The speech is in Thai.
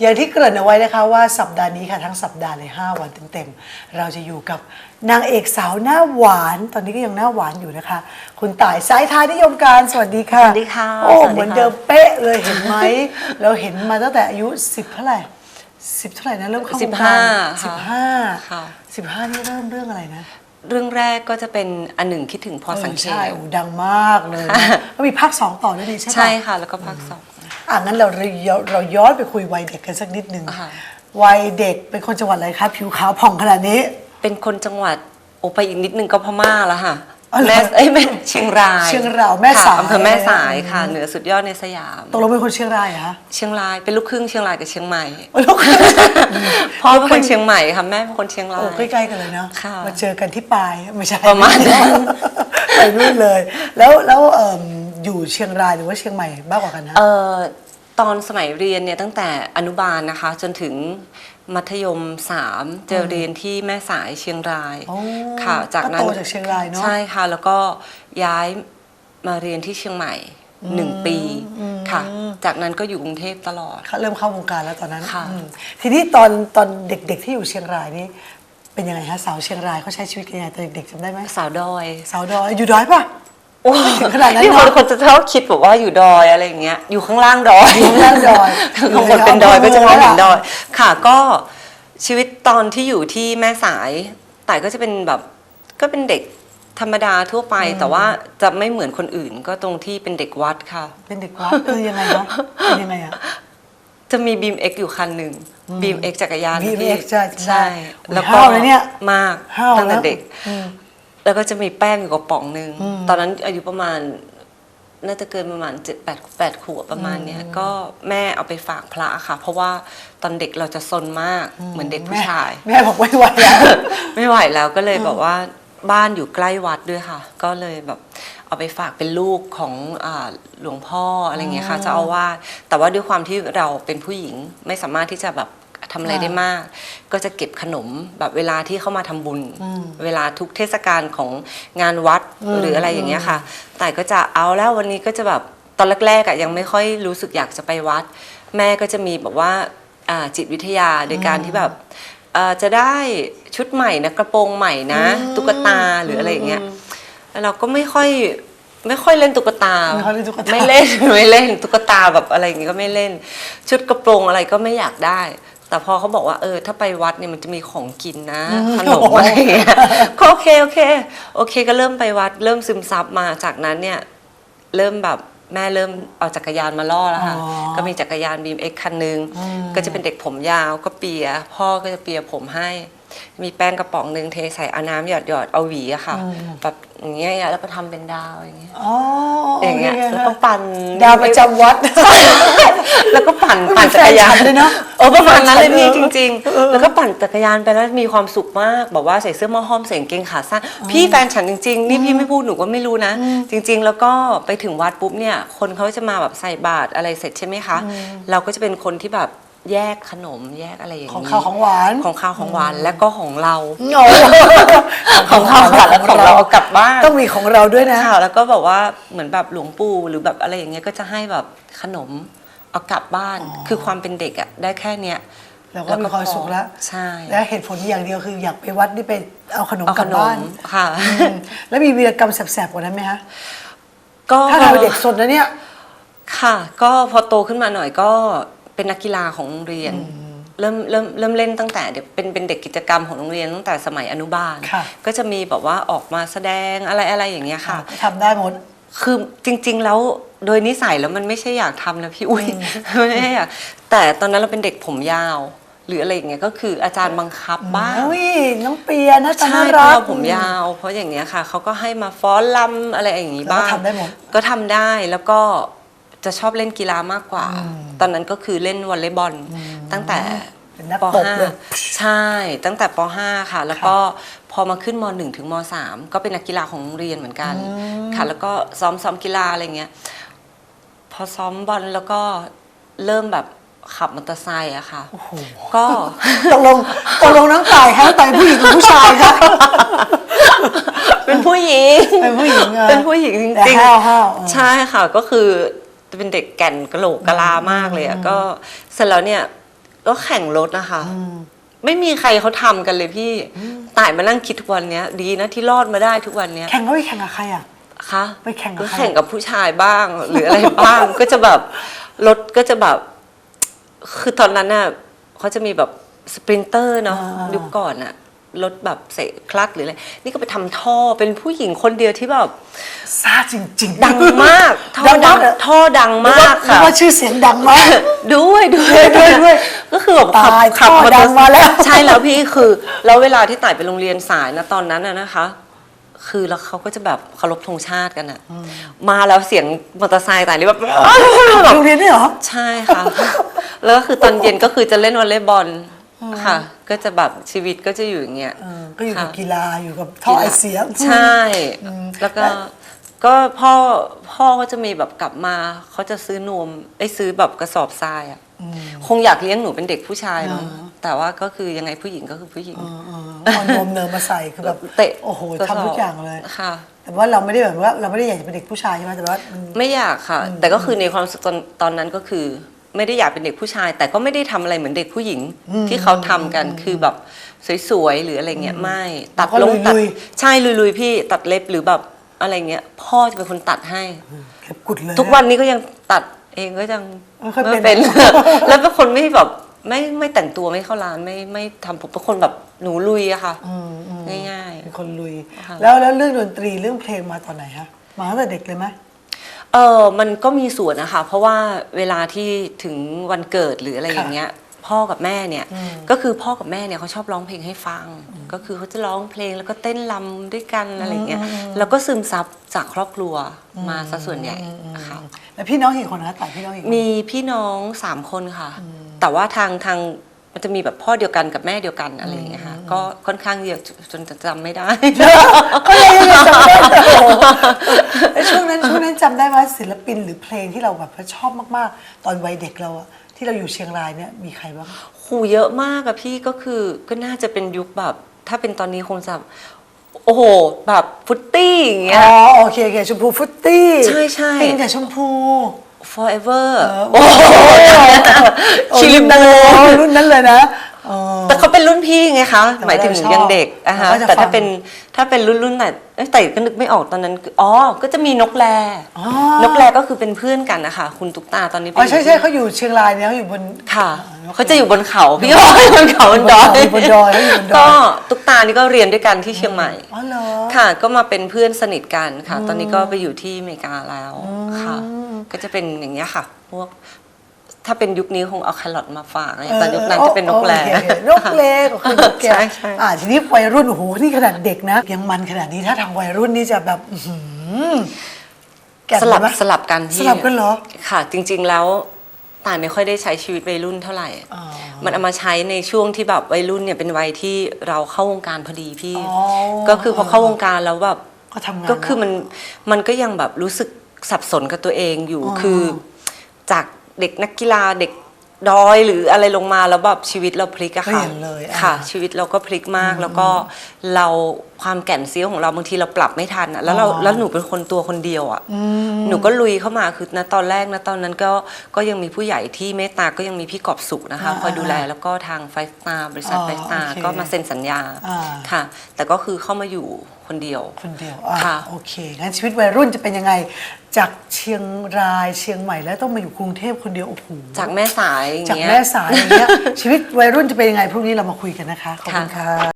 อย่างที่เกริ่นเอาไว้นะคะว่าสัปดาห์นี้ค่ะทั้งสัปดาห์เลย 5 วันเต็มๆ เราจะอยู่กับนางเอกสาวหน้าหวาน ตอนนี้ก็ยังหน้าหวานอยู่นะคะ คุณต่ายสายทายนิยมการสวัสดีค่ะสวัสดีค่ะโอ้สวัสดีค่ะเหมือนเดิมเป๊ะเลยเห็นไหม เราเห็นมาตั้งแต่อายุ 10 เท่าไหร่สิบเท่าไหร่นะเริ่มเข้าวงการ15สิบค่ะห้าค่ะสิบห้านี่เริ่มเรื่องอะไรนะเรื่องแรกก็จะเป็นอันหนึ่งคิดถึงพอสังเกใช่ตโอ้ดังมากเลยนะแล้วมีภาคสองต่อด้วยนี่ใช่ปะใช่ค่ะ แล้วก็ภาคสอง อะงั้นเราเราเราย้อนไปคุยวัยเด็กกันสักนิดหนึ่งค่ะวัยเด็กเป็นคนจังหวัดอะไรคะผิวขาวผ่องขนาดนี้ เป็นคนจังหวัดโอไปอีกนิดนึงก็พม่าแล้วค่ะอ๋อเหรอแม่เอ้ยแม่เชียงรายเชียงรายแม่สายค่ะอำเภอแม่สายค่ะเหนือสุดยอดในสยาม ตกลงเป็นคนเชียงรายเหรอคะ เชียงรายเป็นลูกครึ่งเชียงรายกับเชียงใหม่ลูกครึ่ง พ่อเป็นคนเชียงใหม่ค่ะแม่เป็นคนเชียงราโอ้ย ใกล้ๆกันเลยเนาะค่ะมาเจอกันที่ปลายไม่ใช่ประมาณนั้น ไปนู่นเลย แล้วแล้วเอิ่มอยู่เชียงรายหรือว่าเชียงใหม่มากกว่ากันนะ เอ่อ ตอนสมัยเรียนเนี่ยตั้งแต่อนุบาลนะคะ จนถึงมัธยมสามเจอเรียนที่แม่สายเชียงรายโอ้ค่ะจากนั้นก็โตจากเชียงรายเนอะ ใช่ค่ะ แล้วก็ย้ายมาเรียนที่เชียงใหม่หนึ่งปีค่ะ จากนั้นก็อยู่กรุงเทพตลอดเขาเริ่มเข้าวงการแล้วตอนนั้นค่ะ อืมทีนี้ตอนตอนเด็กๆที่อยู่เชียงรายนี่เป็นยังไงฮะสาวเชียงรายเขาใช้ชีวิตกันยังไงตอนเด็กๆจำได้ไหมสาวดอย สาวดอยอยู่ดอยปะ ไม่ถึงขนาดนั้นที่เนคอะนคนจะชอบคิดแบบว่าอยู่ดอยอะไรอย่างเงี้ยอยู่ข้างล่างดอยอยู่ข้างล่างดอยข้างบนเป็นดอยก็จะมองเห็นดอย ค่ะก็ชีวิตตอนที่อยู่ที่แม่สายแต่ายก็จะเป็นแบบก็เป็นเด็กธรรมดาทั่วไปแต่ว่าจะไม่เหมือนคนอื่นก็ตรงที่เป็นเด็กวัดค่ะ เป็นเด็กวัดคือยังไงคะเป็นยังไงอะจะมีบีมเอ็กอยู่คันหนึ่งบีมเอ็กจักรยาน BMX ใช่ใช่ใช่โอ้ยแล้วก็ห้าวเลยเนี่ยมากห้าวตั้งแต่แล้วเด็ก แล้วก็จะมีแป้งอยู่กระป๋องหนึ่งตอนนั้นอายุประมาณ น่าจะเกินประมาณเจ็ดแปดแปดขวบประมาณเนี้ยก็แม่เอาไปฝากพระค่ะ เพราะว่าตอนเด็กเราจะซนมากเหมือนเด็กผู้ชาย แม่แม่บอกไม่ไหวแล้วไม่ไหวแล้วก็เลยแบบว่าบ้านอยู่ใกล้วัดด้วยค่ะ ก็เลยแบบเอาไปฝากเป็นลูกของอาหลวงพ่ออะไรเงี้ยค่ะเจ้าอาวาสแต่ว่าด้วยความที่เราเป็นผู้หญิงไม่สามารถที่จะแบบ ทำอะไรได้มาก ก็จะเก็บขนมแบบเวลาที่เข้ามาทำบุญ เวลาทุกเทศกาลของงานวัดหรืออะไรอย่างเงี้ยค่ะ แต่ก็จะเอาแล้ววันนี้ก็จะแบบตอนแรกๆอะยังไม่ค่อยรู้สึกอยากจะไปวัด แม่ก็จะมีแบบว่าอ่าจิตวิทยาโดยการที่แบบเอ่อจะได้ชุดใหม่นะกระโปรงใหม่นะ ตุ๊กตาหรืออะไรอย่างเงี้ยแล้วเราก็ไม่ค่อยไม่ค่อยเล่นตุ๊กตาไม่ค่อยเล่นตุ๊กตา ไม่เล่นไม่เล่นตุ๊กตาแบบอะไรอย่างเงี้ยก็ไม่เล่น ชุดกระโปรงอะไรก็ไม่อยากได้ แต่พอเขาบอกว่าเออถ้าไปวัดเนี่ยมันจะมีของกินนะขนมอะไรอย่างเงี้ยก็โอเคโอเค โอเคก็เริ่มไปวัด เริ่มซึมซับมาจากนั้นเนี่ยเริ่มแบบแม่เริ่มเอาจักรยานมาล่อแล้วค่ะอ๋อก็มีจักรยานบีมเอ็กคันหนึ่งก็จะเป็นเด็กผมยาวก็เปีย พ่อก็จะเปียผมให้ มีแป้งกระป๋องหนึ่งเทใส่เอาน้ำหยอดหยอดๆเอาหวีอะค่ะแบบอย่างเงี้ยแล้วก็ทำเป็นดาวอย่างเงี้ยอ๋ออย่างเงี้ยโคแล้วก็ปั่นดาวประจำวัด แล้วก็ปั่นไม่ปั่นเป็นจักรยานแฟนฉันเลยเนอะเออประมาณนั้นเลยเออพี่จริงๆแล้วก็ปั่นจักรยานไปแล้วมีความสุขมากบอกว่าใส่เสื้อหมอห้อมใส่กางเกงขาสั้นพี่แฟนฉันจริงๆนี่พี่ไม่พูดหนูก็ไม่รู้นะ จริง ๆ แล้วก็ไปถึงวัดปุ๊บเนี่ยคนเขาจะมาแบบใส่บาตรอะไรเสร็จใช่ไหมคะ เราก็จะเป็นคนที่แบบ แยกขนมแยกอะไรอย่างของนี้ข้าวของหวาน ของข้าวของหวานและก็ของเรา โง่ของข้าวของหวานและของเราเอากลับบ้านต้องมีของเราด้วยนะค่ะแล้วก็แบบว่าเหมือนแบบหลวงปู่หรือแบบอะไรอย่างเงี้ยก็จะให้แบบขนมเอากลับบ้าน คือความเป็นเด็กอะได้แค่เนี้ยเราก็มีความสุขแล้วใช่และเหตุผลอย่างเดียวคืออยากไปวัดนี่ไปเอาขนมเอากขลับนบ้ามนค่ะอืมแล้วมีวีรกรรมแสบๆกว่านั้นไหมคะก็ถ้าเราเป็นเด็กสนนะเนี่ยค่ะ ก็พอโตขึ้นมาหน่อยก็ เป็นนักกีฬาของโรงเรียน เริ่มเริ่มเริ่มเล่นตั้งแต่เด็กเป็นเป็นเด็กกิจกรรมของโรงเรียนตั้งแต่สมัยอนุบาล ค่ะ ก็จะมีแบบว่าออกมาแสดงอะไรอะไรอย่างเงี้ยค่ะ ทำได้หมด คือจริง ๆ แล้วโดยนิสัยแล้วมันไม่ใช่อยากทำนะพี่อุ้ยไม่ใช่อยากแต่ตอนนั้นเราเป็นเด็กผมยาว หรืออะไรอย่างเงี้ยก็คืออาจารย์บังคับบ้าง อุ้ยน้องเปียนะตาใช่น่าเพรัราะก เราผมยาว เพราะอย่างเงี้ยค่ะเขาก็ให้มาฟ้อนลำอะไรอย่างงี้แล้วก็บ้างทำได้หมดก็ทำได้แล้วก็ จะชอบเล่นกีฬามากกว่า ตอนนั้นก็คือเล่นวอลเลย์บอลตั้งแต่เป็นนักปตบเลย .5 ใช่ตั้งแต่ป .5 ค่ะ แล้วก็พอมาขึ้นม .1 ถึงม .3 ก็เป็นนักกีฬาของโรงเรียนเหมือนกันค่ะ แล้วก็ซ้อมซ้อมกีฬาอะไรเงี้ยพอซ้อมบอลแล้วก็เริ่มแบบขับมอเตอร์ไซค์อะค่ะก็ตกลงตกลงน้องต่ายคะน้องต่ายผู้หญิงหรือผู้ชายคะเป็นผู้หญิงเป็นผู้หญิงอะเป็นผู้หญิงจแต่ริงห้าวห้าวๆใช่ค่ะก็คือ เป็นเด็กแก่นกะโหลกกะลามากเลยอะก็เสร็จแล้วเนี่ยก็แข่งรถนะคะ ไม่มีใครเขาทำกันเลยพี่ต่ายมานั่งคิดทุกวันเนี้ย ดีนะที่รอดมาได้ทุกวันเนี้ยแข่งก็ไปแข่งกับใครอะคะไปแข่งกับก็ใครแข่งกับผู้ชายบ้าง หรืออะไรบ้างก็จะแบบรถก็จะแบบ คือตอนนั้นน่ะเขาจะมีแบบสปรินเตอร์เนาะอ่าๆยุคก่อนน่ะ รถแบบเสกคลัตช์หรืออะไรนี่ก็ไปทำท่อเป็นผู้หญิงคนเดียวที่แบบซ่าจริงๆดังมากท่อดังดัมางกเหรอท่อดังหรือมาว่ากหรือค่ะว่าชื่อเสียงดังมาก ด้วยด้วยด้วยด้วยก็คือแบบขับตายขับท่อมอเตอดัร์งมาแล้ว ใช่แล้วพี่คือแล้วเวลาที่ต่ายไปโรงเรียนสายนะตอนนั้นน่ะนะคะ คือแล้วเขาก็จะแบบเคารพธงชาติกันอะมาแล้วเสียงมอเตอร์ไซค์ต่ายนี่แบบโรงเรียนนี่เหรอ ใช่ค่ะ แล้วก็คือตอนเย็นก็คือจะเล่นวอลเลย์บอล ค่ะ ก็จะแบบชีวิตก็จะอยู่อย่างเงี้ย เออก็อยู่กับค่ะ กีฬาอยู่กับท่อไอเสีย ใช่แล้วก็ก็พ่อพ่อก็จะมีแบบกลับมาเขาจะซื้อนมไอ้ยซื้อแบบกระสอบทรายอะคงอยากเลี้ยงหนูเป็นเด็กผู้ชายมั้งแต่ว่าก็คือยังไงผู้หญิงก็คือผู้หญิง เออเออเอานมเนมมาใส่คือแบบเตะโอ้โหกระสบทำทุกอย่างเลย ค่ะ แต่ว่าเราไม่ได้แบบว่าเราไม่ได้อยากจะเป็นเด็กผู้ชายใช่ไหมแต่ว่ามัน ไม่อยากค่ะ แต่ก็คือในความรู้สึกตอนตอนนั้นก็คือ ไม่ได้อยากเป็นเด็กผู้ชาย แต่ก็ไม่ได้ทำอะไรเหมือนเด็กผู้หญิงที่เขาทำกันคือแบบสวยๆหรืออะไรเงี้ยไม่ตัดแล้วก็ลงตัดลุย ใช่ลุยๆพี่ตัดเล็บหรือแบบอะไรเงี้ย พ่อจะเป็นคนตัดให้ เก็บกุดเลย ทุกวันนี้ก็ยังตัดเองก็ยังไม่ค่อยเป็นเป็น แล้วเป็นคนไม่แบบไม่ไม่แต่งตัวไม่เข้าร้านไม่ไม่ทำผมเป็นคนแบบหนูลุยอะค่ะ อืมอืมง่าย เป็นคนลุย ค่ะ แล้วแล้วเรื่องดนตรีเรื่องเพลงมาตอนไหนฮะ มาตั้งแต่เด็กเลยไหมๆ เออมันก็มีส่วนนะคะ เพราะว่าเวลาที่ถึงวันเกิดหรืออะไรอย่างเงี้ย พ่อกับแม่เนี่ยก็คือพ่อกับแม่เนี่ยเขาชอบร้องเพลงให้ฟัง ก็คือเขาจะร้องเพลงแล้วก็เต้นรำด้วยกันอะไรอย่างเงี้ยแล้วก็ซึมซับจากครอบครัวมาซะส่วนใหญ่ค่ะแล้วพี่น้องกี่คนนะแต่พี่น้องกี่คนมีพี่น้องสามคนค่ะ แต่ว่าทางทางมันจะมีแบบพ่อเดียวกันกับแม่เดียวกันอะไรอย่างเงี้ยค่ะ ก็ค่อนข้างเยอะจจนจะจำไม่ได้ ก็เลยยังจำได้แต่โอ้โหแล้วช่วงนั้นช่วงนั้นจำได้ว่าศิลปินหรือเพลงที่เราแบบชอบมากๆ ตอนวัยเด็กเราอะที่เราอยู่เชียงรายเนี่ยมีใครบ้างหูเยอะมากอะพี่ก็คือก็น่าจะเป็นยุคแบบ ถ้าเป็นตอนนี้คงจะโอ้โห แบบฟุตตี้อย่างเงี้อ๋ยอโอเคโอเคชมพูฟุตตี้ใช่ใช่เป็นแต่ชมพู forever โอ้โหชิลิรุ่นนั้นบูเลยรุ่นนั้นเลยนะเออ แต่เขาเป็นรุ่นพี่ไงคะแต่หมายถึงเราชอบยังเด็กอะฮะเราก็จะแต่ถ้าฟังเป็นถ้าเป็นรุ่นรุ่นไหนเอ้ยแต่ก็นึกไม่ออกตอนนั้นคืออ๋อก็จะมีนกแรอ๋อนกแรก็คือเป็นเพื่อนกันนะคะคุณตุ๊กตาตอนนี้อ๋อใช่ใช่อยู่ที่เขาอยู่เชียงรายเนี่ยเขาอยู่บนค่ะนกแรเขาจะอยู่บนเขาพี่อ้อยบนเขาบนดอยอยู่บนดอยเขาอยู่บนดอยก็ตุ๊กตานี่ก็เรียนด้วยกันที่เชียงใหม่อ๋อเหรอค่ะก็มาเป็นเพื่อนสนิทกันค่ะ ตอนนี้ก็ไปอยู่ที่อเมริกาแล้วค่ะ ก็จะเป็นอย่างเงี้ยค่ะ พวก ถ้าเป็นยุคนี้คงเอาแครอทมาฝากอะไรแต่ยุคนั้นจะเป็นนกแรโอเคโอเคนกแรของคุณนกแก้วใช่ใช่อ่าทีนี้วัยรุ่นโอ้โหนี่ขนาดเด็กนะยังมันขนาดนี้ถ้าทางวัยรุ่นนี่จะแบบอื้อหือแก่สลับไหมสลับกันที่สลับกันเหรอค่ะ จริง ๆแล้วตายไม่ค่อยได้ใช้ชีวิตวัยรุ่นเท่าไหร่อ๋อมันเอามาใช้ในช่วงที่แบบวัยรุ่นเนี่ยเป็นวัยที่เราเข้าวงการพอดีพี่อ๋อก็คือพอเข้าวงการแล้วแบบก็ทำงานก็คือแล้วมันมันก็ยังแบบรู้สึกสับสนกับตัวเองอยู่อ๋อคือจาก เด็กนักกีฬาเด็กดอยหรืออะไรลงมาแล้วแบบชีวิตเราพลิกอะเปลี่ค่ะยนเลยอะค่ะ ชีวิตเราก็พลิกมากแล้วก็เราความแก่นเซี้ยวของเราบางทีเราปรับไม่ทันอะแล้วเราอ๋อ แล้วหนูเป็นคนตัวคนเดียวอะหนูก็ลุยเข้ามาคือณตอนแรกนะตอนนั้นก็ก็ยังมีผู้ใหญ่ที่เมตตาก็ยังมีพี่กอบสุขนะคะอ่าคอยดูแลแล้วก็ทางไฟสตาร์บริษัทอ๋อไฟสตาร์โอเคก็มาเซ็นสัญญาอ่า ค่ะ แต่ก็คือเข้ามาอยู่คนเดียว คนเดียวอะค่ะ โอเคงั้นชีวิตวัยรุ่นจะเป็นยังไง จากเชียงรายเชียงใหม่แล้วต้องมาอยู่กรุงเทพคนเดียวโอ้โหจากแม่สายอย่าจากงเงี้ย แม่สายอย่างเงี้ยชีวิตวัยรุ่นจะเป็นยังไงพรุ่งนี้เรามาคุยกันนะคะขอบคุณค่ะ